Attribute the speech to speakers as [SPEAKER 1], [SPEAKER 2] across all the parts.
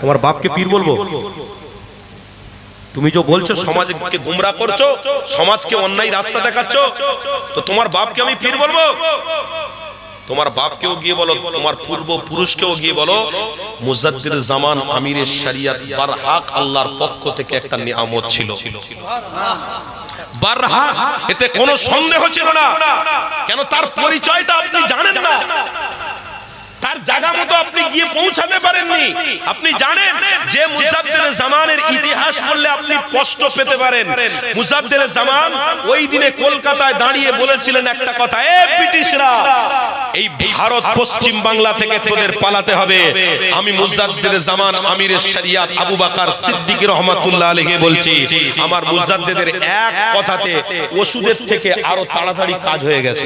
[SPEAKER 1] তোমার বাপকে পীর বলব? তুমি যে বলছো, সমাজকে গুমরা করছ, সমাজকে অন্যায় রাস্তা দেখাচ্ছ, তো তোমার বাপকে আমি পীর বলব? তোমার বাপকেও গিয়ে বলো, তোমার পূর্ব পুরুষকেও গিয়ে বলো মুজাদ্দির জামান আমিরের শরিয়াত বারহাক আল্লাহর পক্ষ থেকে একটা নিয়ামত ছিল। বার বারহাক, এতে কোনো সন্দেহ ছিল না। কেন তার পরিচয়টা আপনি জানেন না তার জায়গা মতো আপনি গিয়ে পারেননি আপনি জানেন যে মুজাদ্দির জামানের ইতিহাস বললে আপনি কষ্ট পেতে পারেন। মুজাদ্দির জামান ওই দিনে কলকাতায় দাঁড়িয়ে বলেছিলেন একটা কথা, এ ব্রিটিশরা, এই ভারত পশ্চিম বাংলা থেকে তোদের পালাতে হবে। আমি মুজাদ্দির জামান আমিরের শরিয়াত আবু বকর সিদ্দিক রহমাতুল্লাহ আলাইহি বলছি। আমার মুজাদ্দিদের এক কথাতে ওষুধের থেকে আরও তাড়াতাড়ি কাজ হয়ে গেছে।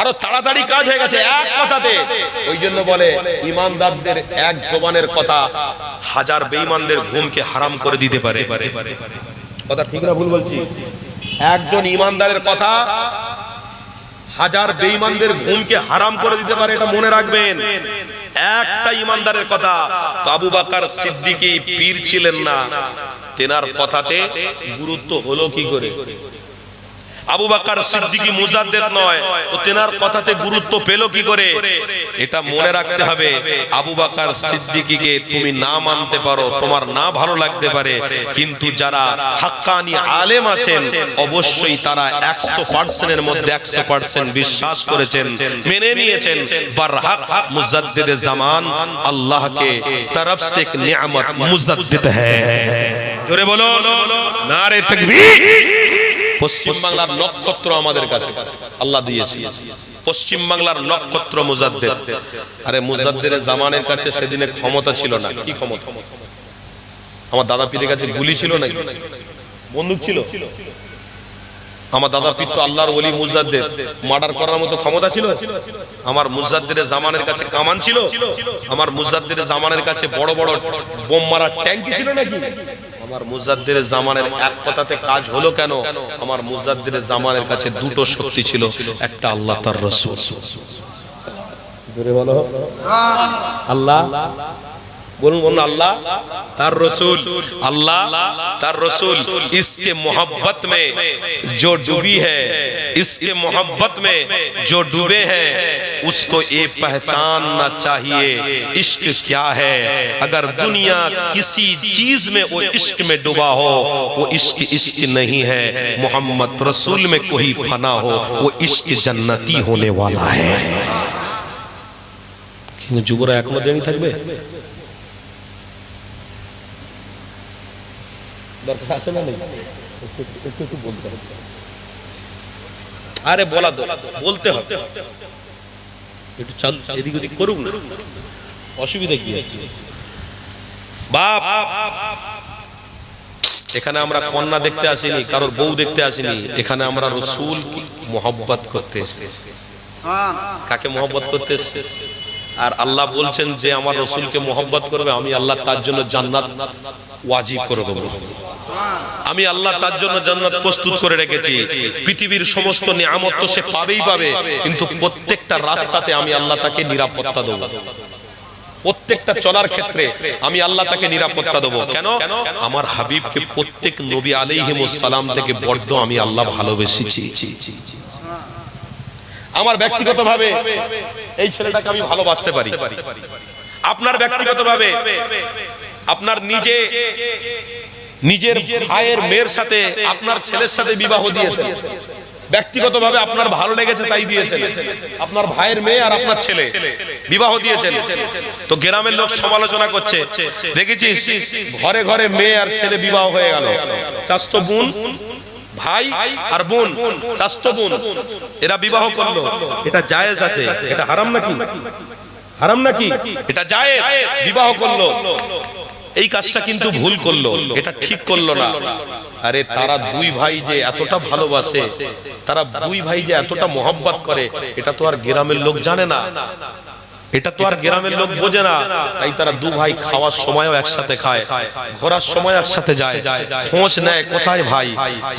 [SPEAKER 1] আরও তাড়াতাড়ি কাজ হয়ে গেছে এক কথাতে। ওই জন্য বলে, ইমানদারদের এক জবানের কথা হাজার বেঈমানদের ঘুমকে হারাম করে দিতে পারে। কথা ঠিক না ভুল বলছি? একজন ইমানদারের কথা হাজার বেঈমানদের ঘুমকে হারাম করে দিতে পারে, এটা মনে রাখবেন। একটা ইমানদারের কথা তো আবু বাকার সিদ্দিকী পীর ছিলেন না। তেনার কথাতে গুরুত্ব হলো কি করে? আবু বাকার সিদ্দিকি মুজাদ্দেদ নয়। তো তেনার কথাতে গুরুত্ব পেল কি করে? এটা মনে রাখতে হবে, আবু বাকার সিদ্দিকিকে তুমি না মানতে পারো, তোমার না ভালো লাগতে পারে। কিন্তু যারা হাক্কানি আলেম আছেন, অবশ্যই তারা একশো পার্সেন্টের মধ্যে একশো পার্সেন্ট বিশ্বাস করেছেন, মেনে নিয়েছেন। বারহাক মুজাদ্দেদে জামান আল্লাহকে তরফ সে এক নিয়ামত মুজাদ্দেদ হ্যাঁ জোরে বলো নারে তাকবীর। পশ্চিম বাংলার নক্ষত্র আমাদের কাছে। আল্লাহ দিয়েছে। পশ্চিম বাংলার নক্ষত্র মুজাদ্দের আরে মুজাদ্দের জামানের কাছে সেদিনে ক্ষমতা ছিল না। কি ক্ষমতা? আমার দাদা পীরের কাছে গুলি ছিল নাকি? বন্দুক ছিল? আমার দাদা পীর তো আল্লাহর ওলি মুজাদ্দের মার্ডার করার মতো ক্ষমতা ছিল? আমার মুজাদ্দের জামানের কাছে কামান ছিল? আমার মুজাদ্দের জামানের কাছে বড় বড় বোম মারার ট্যাঙ্কি ছিল নাকি? আমার মুজাদ্দের জামানের এক কথাতে কাজ হলো কেন? আমার মুজাদ্দের জামানের কাছে দুটো শক্তি ছিল একটা আল্লাহ তার রসুল। বলো। আল্লাহ। বলুন বলুন আল্লাহ তার رسول اللہ تر رسول اس کے محبت میں جو ڈوبی ہے اس کے محبت میں جو ڈوبے ہیں اس کو یہ پہچاننا چاہیے عشق کیا ہے۔ اگر دنیا کسی چیز میں وہ عشق میں ڈوبا ہو وہ عشق عشق نہیں ہے۔ محمد رسول میں کوئی پھنا ہو وہ عشق جنتی ہونے والا ہے۔ যুবরা এখনো দেরি بے؟ দরকার আছে না নেই? একটু একটু বলতে হবে। আরে বলা দো বলতে হবে। একটু চাল এদিক ওদিক করুক না। অসুবিধা কি আছে? বাপ এখানে আমরা কন্যা দেখতে আসিনি কারোর বউ দেখতে আসিনি। এখানে আমরা রসুল মোহব্বত করতে এসেছি। কাকে মোহব্বত করতে এসেছি? আর আল্লাহ বলছেন যে আমার রসুলকে মোহব্বত করবে, আমি আল্লাহ তার জন্য জান্নাত ওয়াজিব করে দেবো। আমি আল্লাহ তার জন্য জান্নাত প্রস্তুত করে রেখেছি। পৃথিবীর সমস্ত নিয়ামত তো সে পাবেই পাবে, কিন্তু প্রত্যেকটা রাস্তাতে আমি আল্লাহ তাকে নিরাপত্তা দেবো। প্রত্যেকটা চলার ক্ষেত্রে আমি আল্লাহ তাকে নিরাপত্তা দেবো। কেন? আমার হাবিবকে প্রত্যেক নবী আলাইহিমুস সালাম থেকে বড্ড আমি আল্লাহ ভালোবেসেছি। আমার ব্যক্তিগতভাবে এই ছেলেটাকে আমি ভালোবাসতে পারি। আপনার ব্যক্তিগতভাবে আপনার নিজে নিজের ভাইয়ের মেয়ের সাথে আপনার ছেলের সাথে বিবাহ দিয়েছেন। ব্যক্তিগতভাবে আপনার ভালো লেগেছে তাই দিয়েছেন। আপনার ভাইয়ের মেয়ে আর আপনার ছেলে বিবাহ দিয়েছেন। তো গ্রামের লোক সমালোচনা করছে। দেখেছিস? ঘরে ঘরে মেয়ে আর ছেলে বিবাহ হয়ে গেল। চাস্ত বোন? ভাই আর বোন চাস্ত বোন, এরা বিবাহ করল। এটা জায়েজ আছে, এটা হারাম নাকি? হারাম নাকি? এটা জায়েজ, বিবাহ করল। এই কাজটা কিন্তু ভুল করল, এটা ঠিক করল না। আরে তারা দুই ভাই যে এতটা ভালোবাসে, তারা দুই ভাই যে এতটা মোহাব্বত করে, এটা তো আর গ্রামের লোক জানে না। এটা তো আর গ্রামের লোক বোঝে না। তাই তারা দু ভাই খাওয়ার সময়ও একসাথে খায়। ঘোরার সময় একসাথে যায়। খোঁজ নেয় কোথায় ভাই?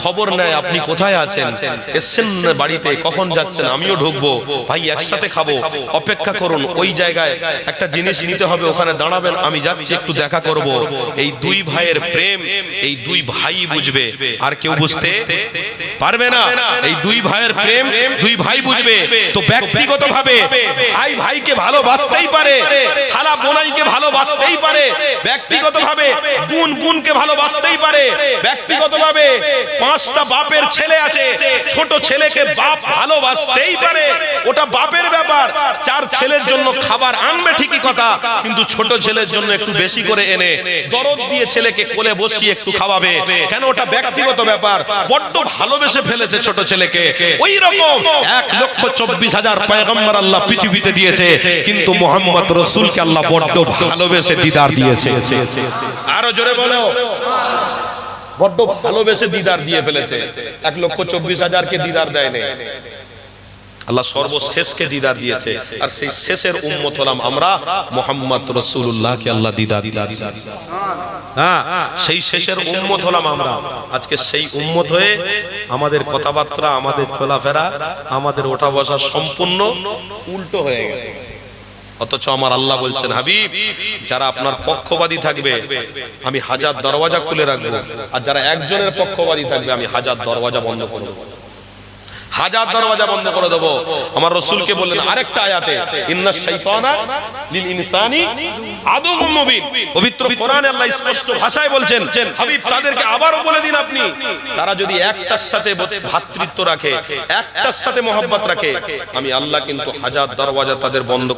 [SPEAKER 1] খবর নেয় আপনি কোথায় আছেন? এসছেন বাড়িতে কখন যাচ্ছেন? আমিও ঢুকবো। ভাই একসাথে খাব। অপেক্ষা করুন ওই জায়গায় একটা জিনিস নিতে হবে ওখানে দাঁড়াবেন। আমি যাচ্ছি একটু দেখা করব। এই দুই ভাইয়ের প্রেম এই দুই ভাই বুঝবে। আর কেউ বুঝতে পারবে না। এই দুই ভাইয়ের প্রেম দুই ভাই বুঝবে তো ব্যক্তিগত ভাবে ভাই ভাইকে ভালোবাসতেই পারে। সালা বোনাইকে ভালোবাসতেই পারে। ব্যক্তিগত ভাবে বোন বোনকে ভালোবাসতেই পারে। ব্যক্তিগত ভাবে পাঁচটা বাপের ছেলে আছে। ছোট ছেলেকে বাপ ভালোবাসতেই পারে। ওটা বাপের ব্যাপার। চার ছেলের জন্য খাবার আনবে ঠিকই কথা, কিন্তু ছোট ছেলের জন্য একটু বেশি করে এনে দরদ দিয়ে ছেলেকে কোলে বসিয়ে একটু খাওয়াবে। কেন? ওটা ব্যক্তিগত ব্যাপার। বড্ড ভালোবেসে ফেলেছে ছোট ছেলেকে। ওই রকম এক লক্ষ চব্বিশ হাজার পয়গম্বর আল্লাহ পৃথিবীতে দিয়েছে। কিন্তু মোহাম্মদ রসুলকে আল্লাহ বড্ড ভালোবেসে দিদার দিয়েছে। আরও জোরে বলো। বড্ড ভালোবেসে দিদার দিয়ে ফেলেছে। এক লক্ষ চব্বিশ হাজার কে দিদার দেয় নাই আল্লাহ সর্বশেষকে দিদার দিয়েছে। আর সেই শেষের উম্মত হলাম আমরা মোহাম্মদ রসুল্লাহকে আল্লাহ দিদা দিদা হ্যাঁ সেই শেষের উম্মত হলাম আমরা। আজকে সেই উম্মত হয়ে আমাদের কথাবার্তা আমাদের চলাফেরা আমাদের ওঠা বসা সম্পূর্ণ উল্টো হয়ে গেছে। অথচ আমার আল্লাহ বলছেন, হাবিব, যারা আপনার পক্ষবাদী থাকবে, আমি হাজার দরওয়াজা খুলে রাখব। আর যারা একজনের পক্ষবাদী থাকবে, আমি হাজার দরওয়াজা বন্ধ করে দেবো। হাজার দরওয়াজা বন্ধ করে দেবো। আমার রসুলকে বললেন, আরেকটা আয়াতে, ইন্না শাইতানা লিল ইনসানি আদুউম মুবিন। পবিত্র কোরআনে আল্লাহ স্পষ্ট ভাষায় বলছেন, হাবিব, তাদেরকে আবারও বলে দিন আপনি। তারা যদি একটার সাথে ভ্রাতৃত্ব রাখে, একটার সাথে মহব্বত রাখে, আমি আল্লাহ কিন্তু হাজার দরওয়াজা তাদের বন্ধ